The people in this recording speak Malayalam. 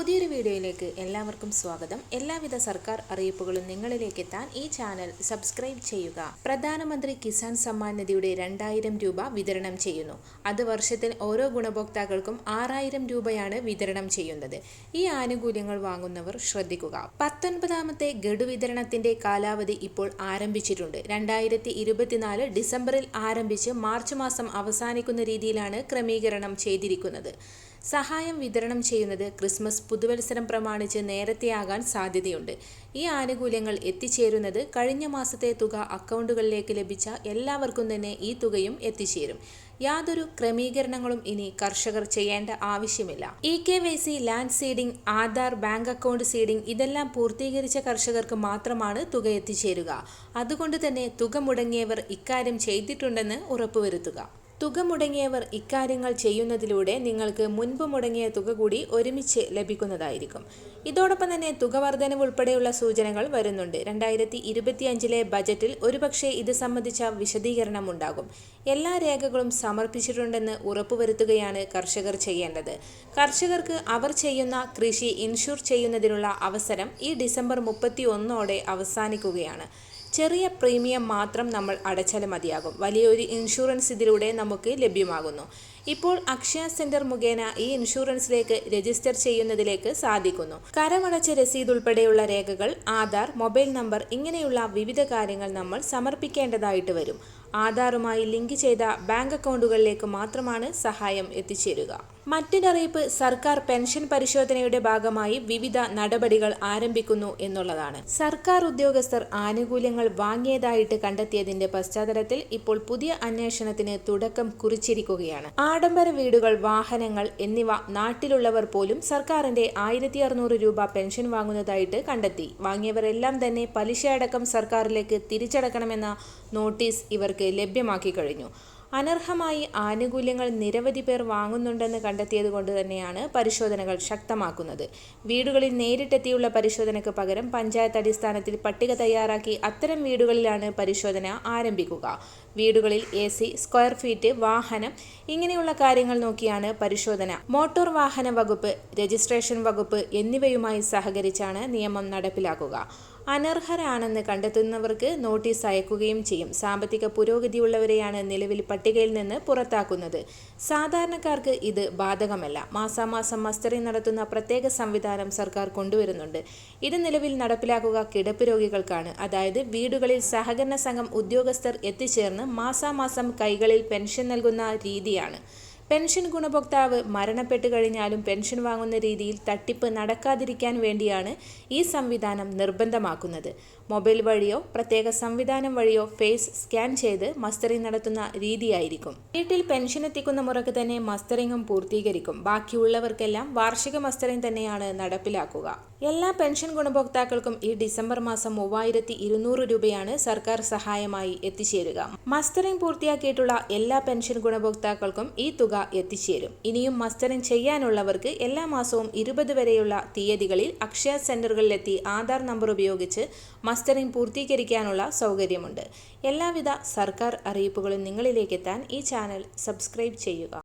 പുതിയൊരു വീഡിയോയിലേക്ക് എല്ലാവർക്കും സ്വാഗതം. എല്ലാവിധ സർക്കാർ അറിയിപ്പുകളും നിങ്ങളിലേക്ക് എത്താൻ ഈ ചാനൽ സബ്സ്ക്രൈബ് ചെയ്യുക. പ്രധാനമന്ത്രി കിസാൻ സമ്മാൻ നിധിയുടെ രണ്ടായിരം രൂപ വിതരണം ചെയ്യുന്നു. അത് വർഷത്തിൽ ഓരോ ഗുണഭോക്താക്കൾക്കും ആറായിരം രൂപയാണ് വിതരണം ചെയ്യുന്നത്. ഈ ആനുകൂല്യങ്ങൾ വാങ്ങുന്നവർ ശ്രദ്ധിക്കുക. പത്തൊൻപതാമത്തെ ഗഡു വിതരണത്തിന്റെ കാലാവധി ഇപ്പോൾ ആരംഭിച്ചിട്ടുണ്ട്. രണ്ടായിരത്തി ഇരുപത്തിനാല് ഡിസംബറിൽ ആരംഭിച്ച് മാർച്ച് മാസം അവസാനിക്കുന്ന രീതിയിലാണ് ക്രമീകരണം ചെയ്തിരിക്കുന്നത്. സഹായം വിതരണം ചെയ്യുന്നത് ക്രിസ്മസ് പുതുവത്സരം പ്രമാണിച്ച് നേരത്തെയാകാൻ സാധ്യതയുണ്ട്. ഈ ആനുകൂല്യങ്ങൾ എത്തിച്ചേരുന്നത് കഴിഞ്ഞ മാസത്തെ തുക അക്കൗണ്ടുകളിലേക്ക് ലഭിച്ച എല്ലാവർക്കും തന്നെ ഈ തുകയും എത്തിച്ചേരും. യാതൊരു ക്രമീകരണങ്ങളും ഇനി കർഷകർ ചെയ്യേണ്ട ആവശ്യമില്ല. E K Y C land seeding Aadhaar bank account seeding ഇതെല്ലാം പൂർത്തീകരിച്ച കർഷകർക്ക് മാത്രമാണ് തുക എത്തിച്ചേരുക. അതുകൊണ്ട് തന്നെ തുക മുടങ്ങിയവർ ഇക്കാര്യം ചെയ്തിട്ടുണ്ടെന്ന് ഉറപ്പുവരുത്തുക. തുക മുടങ്ങിയവർ ഇക്കാര്യങ്ങൾ ചെയ്യുന്നതിലൂടെ നിങ്ങൾക്ക് മുൻപ് മുടങ്ങിയ തുക കൂടി ഒരുമിച്ച് ലഭിക്കുന്നതായിരിക്കും. ഇതോടൊപ്പം തന്നെ തുക വർധനവ് ഉൾപ്പെടെയുള്ള സൂചനകൾ വരുന്നുണ്ട്. രണ്ടായിരത്തി അഞ്ചിലെ ബജറ്റിൽ ഒരുപക്ഷെ ഇത് സംബന്ധിച്ച വിശദീകരണം ഉണ്ടാകും. എല്ലാ രേഖകളും സമർപ്പിച്ചിട്ടുണ്ടെന്ന് ഉറപ്പുവരുത്തുകയാണ് കർഷകർ ചെയ്യേണ്ടത്. കർഷകർക്ക് അവർ ചെയ്യുന്ന കൃഷി ഇൻഷുർ ചെയ്യുന്നതിനുള്ള അവസരം ഈ ഡിസംബർ മുപ്പത്തി ഒന്നോടെ അവസാനിക്കുകയാണ്. ചെറിയ പ്രീമിയം മാത്രം നമ്മൾ അടച്ചാൽ മതിയാകും. വലിയൊരു ഇൻഷുറൻസ് ഇതിലൂടെ നമുക്ക് ലഭ്യമാകുന്നു. ഇപ്പോൾ അക്ഷയ സെന്റർ മുഖേന ഈ ഇൻഷുറൻസിലേക്ക് രജിസ്റ്റർ ചെയ്യുന്നതിലേക്ക് സാധിക്കുന്നു. കരമടച്ച രസീത് ഉൾപ്പെടെയുള്ള രേഖകൾ ആധാർ മൊബൈൽ നമ്പർ ഇങ്ങനെയുള്ള വിവിധ കാര്യങ്ങൾ നമ്മൾ സമർപ്പിക്കേണ്ടതായിട്ട് വരും. ആധാറുമായി ലിങ്ക് ചെയ്ത ബാങ്ക് അക്കൗണ്ടുകളിലേക്ക് മാത്രമാണ് സഹായം എത്തിച്ചേരുക. മറ്റൊരറിയിപ്പ് സർക്കാർ പെൻഷൻ പരിശോധനയുടെ ഭാഗമായി വിവിധ നടപടികൾ ആരംഭിക്കുന്നു എന്നുള്ളതാണ്. സർക്കാർ ഉദ്യോഗസ്ഥർ ആനുകൂല്യങ്ങൾ വാങ്ങിയതായിട്ട് കണ്ടെത്തിയതിന്റെ പശ്ചാത്തലത്തിൽ ഇപ്പോൾ പുതിയ അന്വേഷണത്തിന് തുടക്കം കുറിച്ചിരിക്കുകയാണ്. ആഡംബര വീടുകൾ വാഹനങ്ങൾ എന്നിവ നാട്ടിലുള്ളവർ പോലും സർക്കാരിന്റെ ആയിരത്തി അറുന്നൂറ് രൂപ പെൻഷൻ വാങ്ങുന്നതായിട്ട് കണ്ടെത്തി. വാങ്ങിയവരെല്ലാം തന്നെ പലിശ അടക്കം സർക്കാരിലേക്ക് തിരിച്ചടക്കണമെന്ന നോട്ടീസ് ഇവർക്ക് ലഭ്യമാക്കി കഴിഞ്ഞു. അനർഹമായി ആനുകൂല്യങ്ങൾ നിരവധി പേർ വാങ്ങുന്നുണ്ടെന്ന് കണ്ടെത്തിയത് കൊണ്ട് തന്നെയാണ് പരിശോധനകൾ ശക്തമാക്കുന്നത്. വീടുകളിൽ നേരിട്ടെത്തിയുള്ള പരിശോധനയ്ക്ക് പകരം പഞ്ചായത്ത് അടിസ്ഥാനത്തിൽ പട്ടിക തയ്യാറാക്കി അത്തരം വീടുകളിലാണ് പരിശോധന ആരംഭിക്കുക. വീടുകളിൽ എ സ്ക്വയർ ഫീറ്റ് വാഹനം ഇങ്ങനെയുള്ള കാര്യങ്ങൾ നോക്കിയാണ് പരിശോധന. മോട്ടോർ വാഹന വകുപ്പ് രജിസ്ട്രേഷൻ വകുപ്പ് എന്നിവയുമായി സഹകരിച്ചാണ് നിയമം നടപ്പിലാക്കുക. അനർഹരാണെന്ന് കണ്ടെത്തുന്നവർക്ക് നോട്ടീസ് അയക്കുകയും ചെയ്യും. സാമ്പത്തിക പുരോഗതിയുള്ളവരെയാണ് നിലവിൽ പട്ടികയിൽ നിന്ന് പുറത്താക്കുന്നത്. സാധാരണക്കാർക്ക് ഇത് ബാധകമല്ല. മാസാമാസം മസ്റ്ററിംഗ് നടത്തുന്ന പ്രത്യേക സംവിധാനം സർക്കാർ കൊണ്ടുവരുന്നുണ്ട്. ഇത് നിലവിൽ നടപ്പിലാക്കുക കിടപ്പ് രോഗികൾക്കാണ്. അതായത് വീടുകളിൽ സഹകരണ സംഘം ഉദ്യോഗസ്ഥർ എത്തിച്ചേർന്ന് മാസാമാസം കൈകളിൽ പെൻഷൻ നൽകുന്ന രീതിയാണ്. പെൻഷൻ ഗുണഭോക്താവ് മരണപ്പെട്ടു കഴിഞ്ഞാലും പെൻഷൻ വാങ്ങുന്ന രീതിയിൽ തട്ടിപ്പ് നടക്കാതിരിക്കാൻ വേണ്ടിയാണ് ഈ സംവിധാനം നിർബന്ധമാക്കുന്നത്. മൊബൈൽ വഴിയോ പ്രത്യേക സംവിധാനം വഴിയോ ഫേസ് സ്കാൻ ചെയ്ത് മസ്റ്ററിംഗ് നടത്തുന്ന രീതിയായിരിക്കും. വീട്ടിൽ പെൻഷൻ എത്തിക്കുന്ന മുറക്ക് തന്നെ മസ്റ്ററിംഗും പൂർത്തീകരിക്കും. ബാക്കിയുള്ളവർക്കെല്ലാം വാർഷിക മസ്റ്ററിംഗ് തന്നെയാണ് നടപ്പിലാക്കുക. എല്ലാ പെൻഷൻ ഗുണഭോക്താക്കൾക്കും ഈ ഡിസംബർ മാസം മൂവായിരത്തി ഇരുന്നൂറ് രൂപയാണ് സർക്കാർ സഹായമായി എത്തിച്ചേരുക. മസ്റ്ററിംഗ് പൂർത്തിയാക്കിയിട്ടുള്ള എല്ലാ പെൻഷൻ ഗുണഭോക്താക്കൾക്കും ഈ തുക എത്തിച്ചേരും. ഇനിയും മസ്റ്ററിംഗ് ചെയ്യാനുള്ളവർക്ക് എല്ലാ മാസവും ഇരുപത് വരെയുള്ള തീയതികളിൽ അക്ഷയ സെന്ററുകളിലെത്തി ആധാർ നമ്പർ ഉപയോഗിച്ച് മസ്റ്ററിംഗ് പൂർത്തീകരിക്കാനുള്ള സൗകര്യമുണ്ട്. എല്ലാവിധ സർക്കാർ അറിയിപ്പുകളും നിങ്ങളിലേക്ക് എത്താൻ ഈ ചാനൽ സബ്സ്ക്രൈബ് ചെയ്യുക.